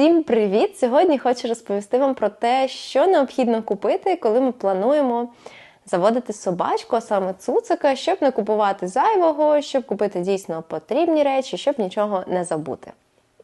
Всім привіт! Сьогодні хочу розповісти вам про те, що необхідно купити, коли ми плануємо заводити собачку, а саме цуцика, щоб не купувати зайвого, щоб купити дійсно потрібні речі, щоб нічого не забути.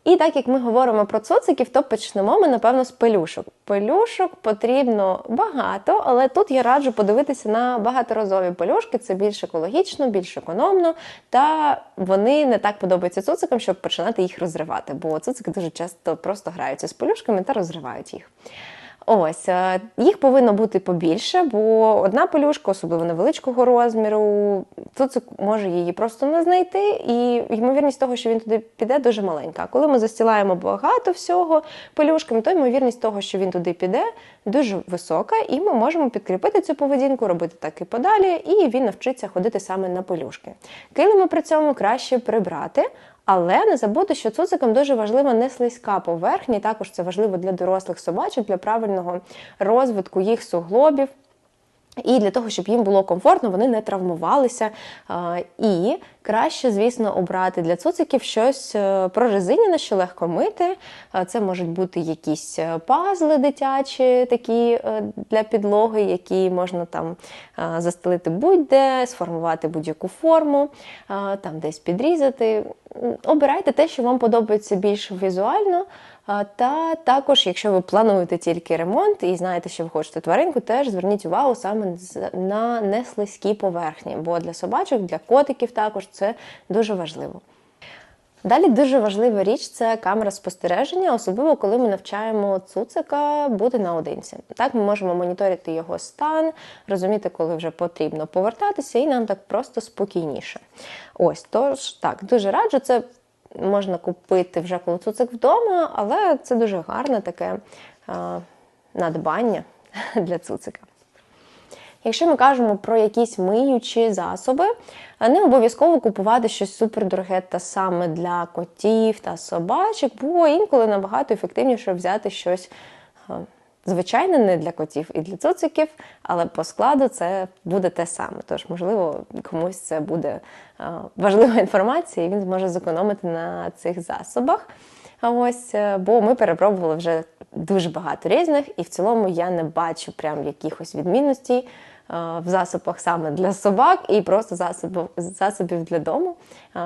І так як ми говоримо про цуциків, то почнемо ми, напевно, з пелюшок. Пелюшок потрібно багато, але тут я раджу подивитися на багаторазові пелюшки. Це більш екологічно, більш економно, та вони не так подобаються цуцикам, щоб починати їх розривати. Бо цуцики дуже часто просто граються з пелюшками та розривають їх. Ось е, їх повинно бути побільше, бо одна пелюшка, особливо невеличкого розміру, цуцик може її просто не знайти, і ймовірність того, що він туди піде, дуже маленька. Коли ми застілаємо багато всього пелюшками, то ймовірність того, що він туди піде, дуже висока, і ми можемо підкріпити цю поведінку, робити так і подалі, і він навчиться ходити саме на пелюшки. Килими при цьому краще прибрати. Але не забути, що цуцикам дуже важлива не слизька поверхня, і також це важливо для дорослих собачок, для правильного розвитку їх суглобів. І для того, щоб їм було комфортно, вони не травмувалися. І краще, звісно, обрати для цуциків щось е, прорезинене, що легко мити. Це можуть бути якісь е, пазли дитячі, такі е, для підлоги, які можна там застелити будь-де, сформувати будь-яку форму, там десь підрізати. Обирайте те, що вам подобається більш візуально. Та також, якщо ви плануєте тільки ремонт і знаєте, що ви хочете тваринку, теж зверніть увагу саме на неслизькі поверхні, бо для собачок, для котиків також це дуже важливо. Далі дуже важлива річ це камера спостереження, особливо коли ми навчаємо цуцика бути наодинці. Так ми можемо моніторити його стан, розуміти, коли вже потрібно повертатися, і нам так просто спокійніше. Ось тож так, дуже раджу це можна купити вже коли цуцик вдома, але це дуже гарне таке надбання для цуцика. Якщо ми кажемо про якісь миючі засоби, не обов'язково купувати щось супердороге та саме для котів та собачок, бо інколи набагато ефективніше взяти щось звичайне не для котів і для цуциків, але по складу це буде те саме. Тож, можливо, комусь це буде важлива інформація, і він зможе зекономити на цих засобах. Ось, е, бо ми перепробували вже дуже багато різних, і в цілому я не бачу прям якихось відмінностей в засобах саме для собак і просто засобів засобів для дому.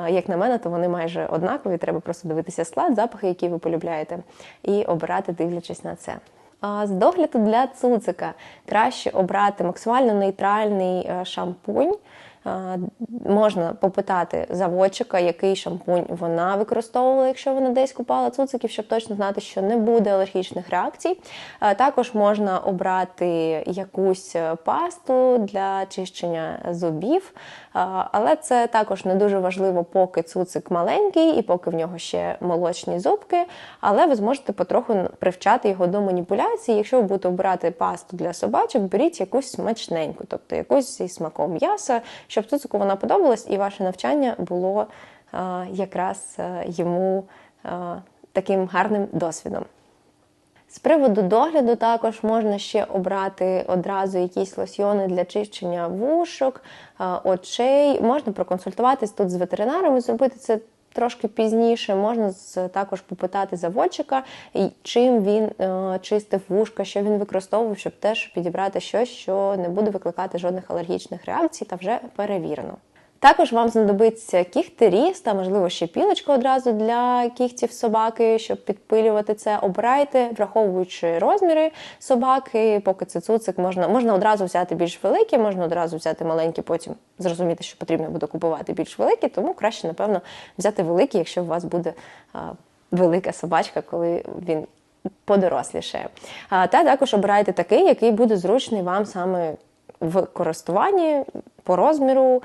Як на мене, то вони майже однакові. Треба просто дивитися склад, запахи, які ви полюбляєте, і обирати, дивлячись на це. З догляду для цуцика краще обрати максимально нейтральний е, шампунь. Можна попитати заводчика, який шампунь вона використовувала, якщо вона десь купала цуциків, щоб точно знати, що не буде алергічних реакцій. Також можна обрати якусь пасту для чищення зубів, але це також не дуже важливо, поки цуцик маленький і поки в нього ще молочні зубки. Але ви зможете потроху привчати його до маніпуляції. Якщо ви будете обирати пасту для собачок, беріть якусь смачненьку, тобто якусь зі смаком м'яса щоб цуцику вона подобалась, і ваше навчання було а, якраз а, йому а, таким гарним досвідом. З приводу догляду також можна ще обрати одразу якісь лосьйони для чищення вушок, очей. Можна проконсультуватись тут з ветеринарами, зробити це трошки пізніше. Можна також попитати заводчика, чим він е, чистив вушка, що він використовував, щоб теж підібрати щось, що не буде викликати жодних алергічних реакцій та вже перевірено. Також вам знадобиться кіхтиріз та, можливо, ще пілочка одразу для кігтів собаки, щоб підпилювати це. Обирайте, враховуючи розміри собаки, поки це цуцик, можна можна одразу взяти більш великі, можна одразу взяти маленькі, потім зрозуміти, що потрібно буде купувати більш великі, тому краще, напевно, взяти великі, якщо у вас буде а, велика собачка, коли він подорослішає. А, Та також обирайте такий, який буде зручний вам саме в користуванні по розміру,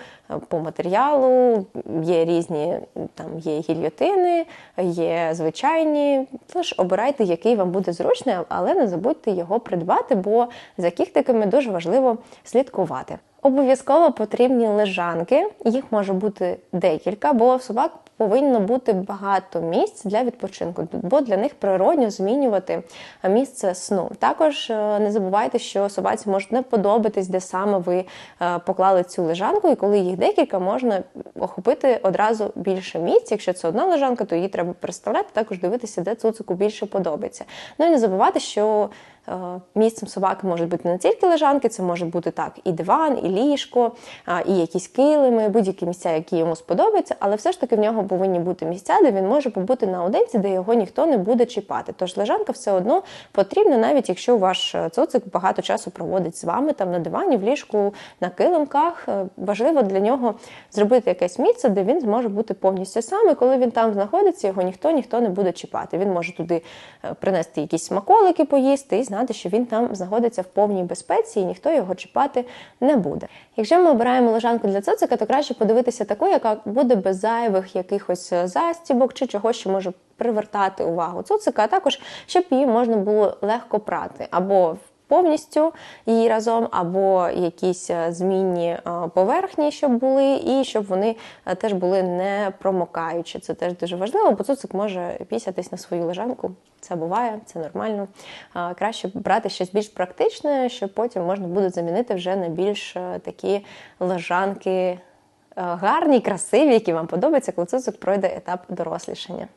по матеріалу, є різні там є гільйотини, є звичайні. Тож обирайте, який вам буде зручний, але не забудьте його придбати, бо за кіхтиками дуже важливо слідкувати. Обов'язково потрібні лежанки, їх може бути декілька, бо в собак повинно бути багато місць для відпочинку, бо для них природньо змінювати місце сну. Також е, не забувайте, що собаці можуть не подобатись, де саме ви е, поклали цю лежанку, і коли їх декілька, можна охопити одразу більше місць. Якщо це одна лежанка, то її треба переставляти, також дивитися, де цуцику більше подобається. Ну і не забувати, що місцем собаки можуть бути не тільки лежанки, це може бути так і диван, і ліжко, і якісь килими, будь-які місця, які йому сподобаються, але все ж таки в нього повинні бути місця, де він може побути наодинці, де його ніхто не буде чіпати. Тож лежанка все одно потрібна, навіть якщо ваш цуцик багато часу проводить з вами там на дивані, в ліжку, на килимках. Е, важливо для нього зробити якесь місце, де він зможе бути повністю сам. І коли він там знаходиться, його ніхто ніхто не буде чіпати. Він може туди е, принести якісь смаколики, поїсти і знати, що він там знаходиться в повній безпеці і ніхто його чіпати не буде. Якщо ми обираємо лежанку для цуцика, то краще подивитися таку, яка буде без зайвих якихось застібок чи чогось, що може привертати увагу цуцика, а також щоб її можна було легко прати або повністю її разом, або якісь е, змінні е, поверхні, щоб були, і щоб вони е, теж були не промокаючі. Це теж дуже важливо, бо цуцик може пісятись на свою лежанку. Це буває, це нормально. Краще брати щось більш практичне, щоб потім можна буде замінити вже на більш такі лежанки гарні, красиві, які вам подобаються, коли цуцик пройде етап дорослішання.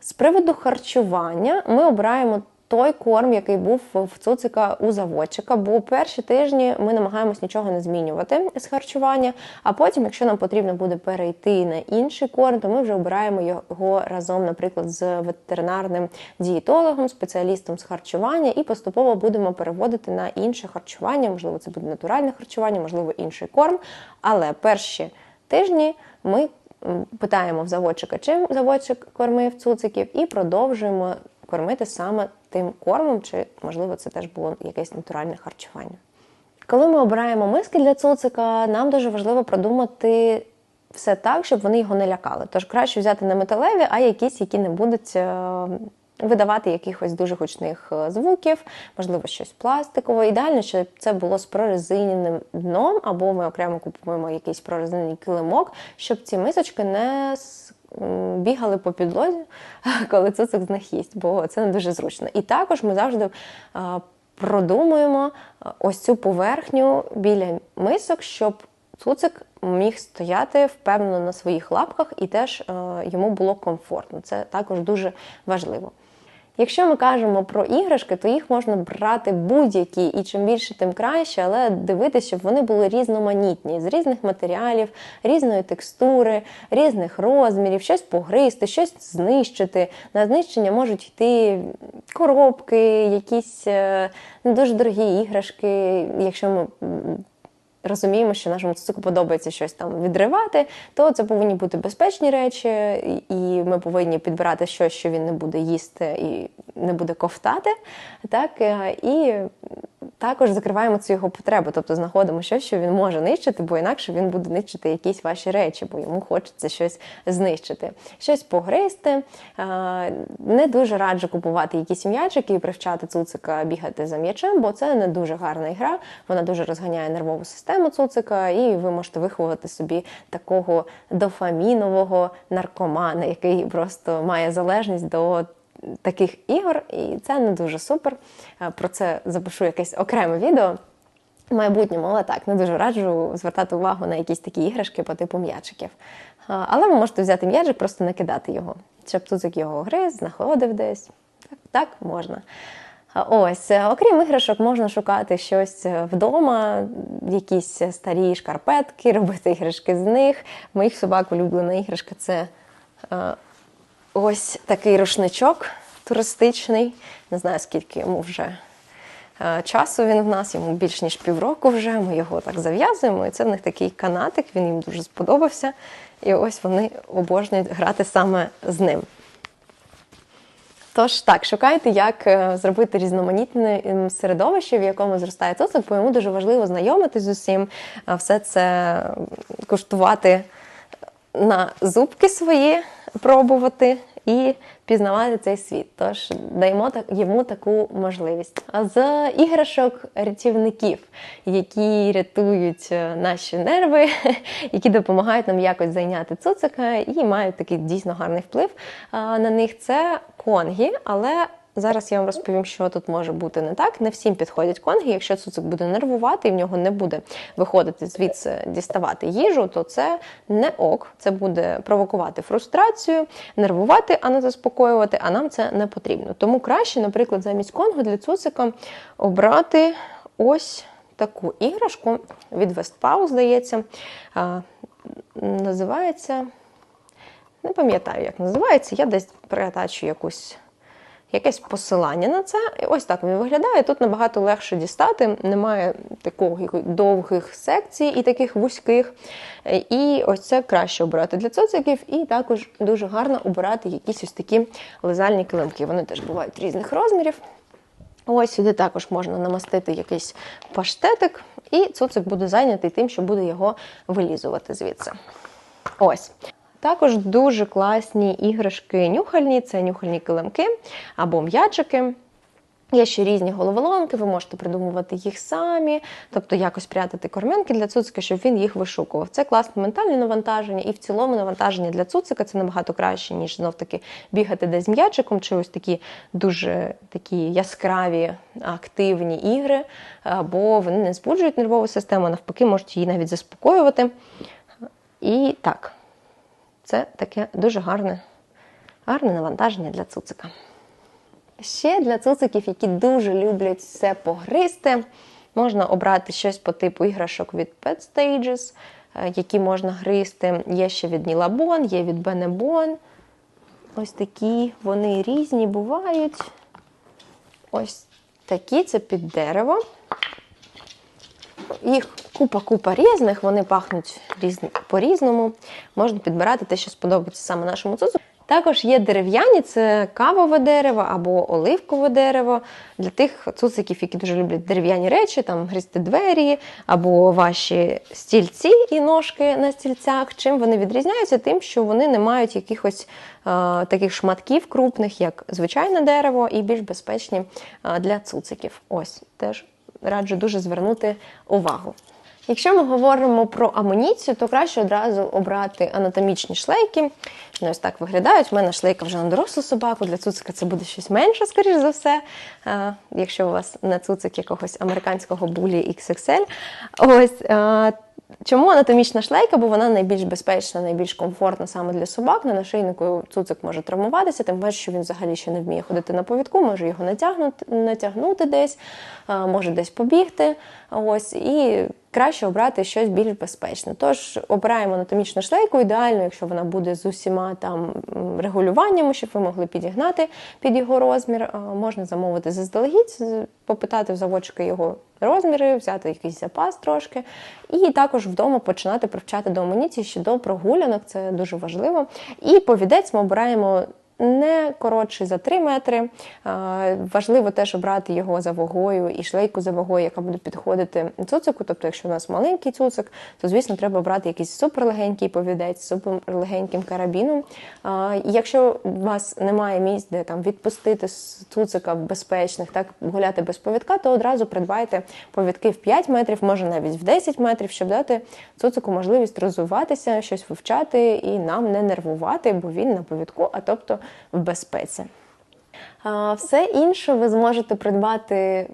З приводу харчування ми обираємо той корм, який був в цуцика у заводчика, бо перші тижні ми намагаємось нічого не змінювати з харчування. А потім, якщо нам потрібно буде перейти на інший корм, то ми вже обираємо його разом, наприклад, з ветеринарним дієтологом, спеціалістом з харчування, і поступово будемо переводити на інше харчування. Можливо, це буде натуральне харчування, можливо, інший корм. Але перші тижні ми питаємо в заводчика, чим заводчик кормив цуциків, і продовжуємо кормити саме тим кормом, чи, можливо, це теж було якесь натуральне харчування. Коли ми обираємо миски для цуцика, нам дуже важливо продумати все так, щоб вони його не лякали. Тож краще взяти не металеві, а якісь, які не будуть е, видавати якихось дуже гучних е, звуків, можливо, щось пластикове. Ідеально, щоб це було з прорезиненим дном, або ми окремо купуємо якийсь прорезинений килимок, щоб ці мисочки не бігали по підлозі, коли цуцик знахість, бо це не дуже зручно. І також ми завжди продумуємо ось цю поверхню біля мисок, щоб цуцик міг стояти впевнено на своїх лапках і теж йому було комфортно. Це також дуже важливо. Якщо ми кажемо про іграшки, то їх можна брати будь-які, і чим більше, тим краще, але дивитися, щоб вони були різноманітні, з різних матеріалів, різної текстури, різних розмірів, щось погризти, щось знищити. На знищення можуть йти коробки, якісь е, не дуже дорогі іграшки. Якщо ми розуміємо, що нашому цуцику подобається щось там відривати, то це повинні бути безпечні речі, і ми повинні підбирати щось, що він не буде їсти і не буде ковтати. Так, е, І також закриваємо цю його потребу, тобто знаходимо щось, що він може нищити, бо інакше він буде нищити якісь ваші речі, бо йому хочеться щось знищити, щось погризти. Не дуже раджу купувати якісь м'ячики і привчати цуцика бігати за м'ячем, бо це не дуже гарна ігра. Вона дуже розганяє нервову систему цуцика, і ви можете виховати собі такого дофамінового наркомана, який просто має залежність до таких ігор, і це не дуже супер. Е, про це запишу якесь окреме відео. В майбутньому, але так, не дуже раджу звертати увагу на якісь такі іграшки по типу м'ячиків. Е, але ви можете взяти м'ячик, просто накидати його, щоб тут його гриз, знаходив десь. Так, так можна. Е, ось, окрім іграшок, можна шукати щось вдома, якісь старі шкарпетки, робити іграшки з них. Моїх собак улюблена іграшка це Ось такий рушничок туристичний. Не знаю, скільки йому вже е, часу він в нас, йому більш ніж півроку вже. Ми його так зав'язуємо. І це в них такий канатик, він їм дуже сподобався. І ось вони обожнюють грати саме з ним. Тож так, шукайте, як е, зробити різноманітне середовище, в якому зростає цуцик, бо йому дуже важливо знайомитись з усім, все це куштувати на зубки свої, пробувати і пізнавати цей світ. Тож даємо так йому таку можливість. А з іграшок рятівників, які рятують е, наші нерви, які допомагають нам якось зайняти цуцика і мають такий дійсно гарний вплив на них. Це конгі, але Зараз я вам розповім, що тут може бути не так. Не всім підходять конги. Якщо цуцик буде нервувати і в нього не буде виходити звідси діставати їжу, то це не ок. Це буде провокувати фрустрацію, нервувати, а не заспокоювати. А нам це не потрібно. Тому краще, наприклад, замість конгу для цуцика обрати ось таку іграшку від Вестпау, здається. А, називається. Не пам'ятаю, як називається. Я десь приатачу якусь якесь посилання на це. І ось так він виглядає. Тут набагато легше дістати, немає таких довгих секцій і таких вузьких. І ось це краще обирати для цуциків, і також дуже гарно обирати якісь ось такі лизальні килимки. Вони теж бувають різних розмірів. Ось сюди також можна намастити якийсь паштетик, і цуцик буде зайнятий тим, що буде його вилізувати звідси. Ось. Також дуже класні іграшки нюхальні, це нюхальні килимки або м'ячики. Є ще різні головоломки, ви можете придумувати їх самі, тобто якось прятати кормянки для цуцика, щоб він їх вишукував. Це класне ментальне навантаження, і в цілому навантаження для цуцика це набагато краще, ніж знов таки бігати десь з м'ячиком, чи ось такі дуже такі яскраві активні ігри, бо вони не збуджують нервову систему, навпаки, можуть її навіть заспокоювати. І так. Це таке дуже гарне, гарне навантаження для цуцика. Ще для цуциків, які дуже люблять все погризти, можна обрати щось по типу іграшок від Pet Stages, е, які можна гризти. Є ще від Нілабон, є від Бенебон. Ось такі вони різні бувають. Ось такі це під дерево. Їх купа-купа різних, вони пахнуть різні, по-різному. Можна підбирати те, що сподобається саме нашому цуцу. Також є дерев'яні, це кавове дерево або оливкове дерево. Для тих цуциків, які дуже люблять дерев'яні речі, там грізти двері, або ваші стільці і ножки на стільцях. Чим вони відрізняються? Тим, що вони не мають якихось е, таких шматків крупних, як звичайне дерево, і більш безпечні е, для цуциків. Ось теж раджу дуже звернути увагу. Якщо ми говоримо про амуніцію, то краще одразу обрати анатомічні шлейки. Ну, ось так виглядають. У мене шлейка вже на дорослу собаку, для цуцика це буде щось менше, скоріш за все. Якщо у вас не цуцик якогось американського булі XXL. Ось Чому анатомічна шлейка? Бо вона найбільш безпечна, найбільш комфортна саме для собак. На нашийнику цуцик може травмуватися, тим паче, що він взагалі ще не вміє ходити на повідку, може його натягнути, натягнути десь, може десь побігти. Ось і краще обрати щось більш безпечне. Тож обираємо анатомічну шлейку, ідеально, якщо вона буде з усіма там регулюваннями, щоб ви могли підігнати під його розмір. Можна замовити заздалегідь, попитати в заводчика його розміри, взяти якийсь запас трошки, і також вдома починати привчати до амуніції ще до прогулянок, це дуже важливо. І повідець ми обираємо не коротший за 3 метри. Важливо теж обрати його за вагою і шлейку за вагою, яка буде підходити цуцику. Тобто, якщо у нас маленький цуцик, то звісно треба брати якийсь суперлегенький повідець, суперлегеньким карабіном. Якщо у вас немає місць, де там відпустити цуцика безпечних, так гуляти без повідка, то одразу придбайте повідки в 5 метрів, може навіть в 10 метрів, щоб дати цуцику можливість розвиватися, щось вивчати і нам не нервувати, бо він на повідку, а тобто в безпеці. Все інше ви зможете придбати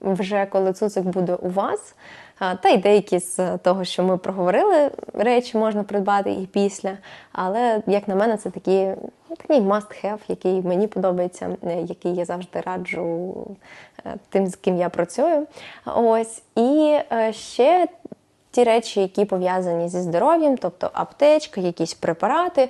вже коли цуцик буде у вас. Та й деякі з того, що ми проговорили, речі можна придбати і після. Але, як на мене, це такий такий must-have, який мені подобається, е, який я завжди раджу е, тим, з ким я працюю. Ось. І е, ще ті речі, які пов'язані зі здоров'ям, тобто аптечка, якісь препарати,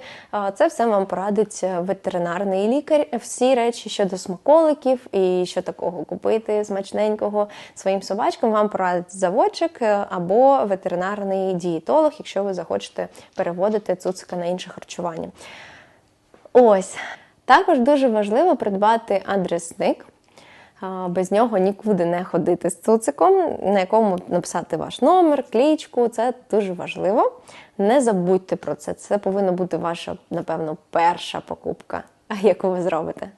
це все вам порадить ветеринарний лікар. Всі речі щодо смаколиків і що такого купити смачненького своїм собачкам, вам порадить заводчик е, або ветеринарний дієтолог, якщо ви захочете переводити цуцика на інше харчування. Ось. Також дуже важливо придбати адресник без нього нікуди не ходити з цуциком, на якому написати ваш номер, клічку. Це дуже важливо. Не забудьте про це. Це повинна бути ваша, напевно, перша покупка яку ви зробите?